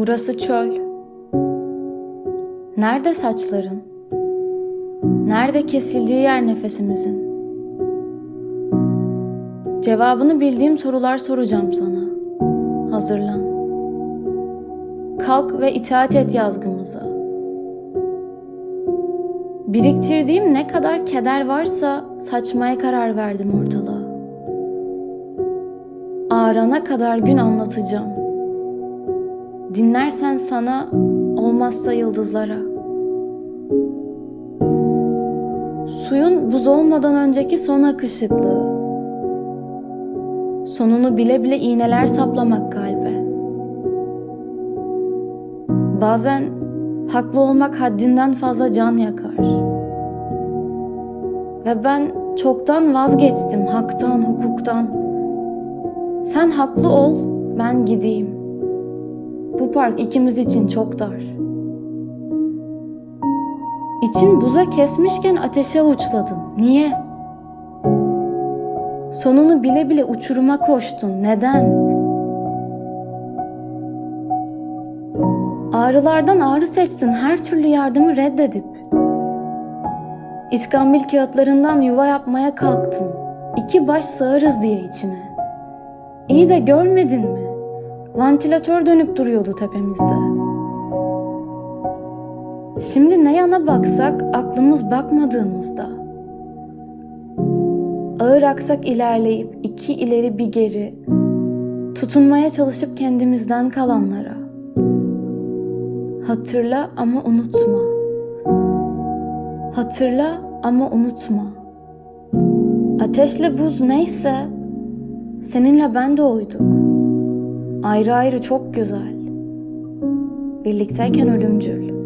Burası çöl. Nerede saçların? Nerede kesildiği yer nefesimizin? Cevabını bildiğim sorular soracağım sana. Hazırlan. Kalk ve itaat et yazgımıza. Biriktirdiğim ne kadar keder varsa saçmaya karar verdim ortalığa. Ağrana kadar gün anlatacağım. Dinlersen sana, olmazsa yıldızlara. Suyun buz olmadan önceki son akışıklığı. Sonunu bile bile iğneler saplamak kalbe. Bazen haklı olmak haddinden fazla can yakar. Ve ben çoktan vazgeçtim haktan, hukuktan. Sen haklı ol, ben gideyim. Park ikimiz için çok dar. İçin buza kesmişken ateşe uçladın. Niye? Sonunu bile bile uçuruma koştun. Neden? Ağrılardan ağrı seçtin her türlü yardımı reddedip. İskambil kağıtlarından yuva yapmaya kalktın. İki baş sığarız diye içine. İyi de görmedin mi? Vantilatör dönüp duruyordu tepemizde. Şimdi ne yana baksak aklımız bakmadığımızda. Ağır aksak ilerleyip iki ileri bir geri, tutunmaya çalışıp kendimizden kalanlara. Hatırla ama unutma. Hatırla ama unutma. Ateşle buz neyse seninle ben de oyduk. Ayrı ayrı çok güzel. Birlikteyken ölümcül.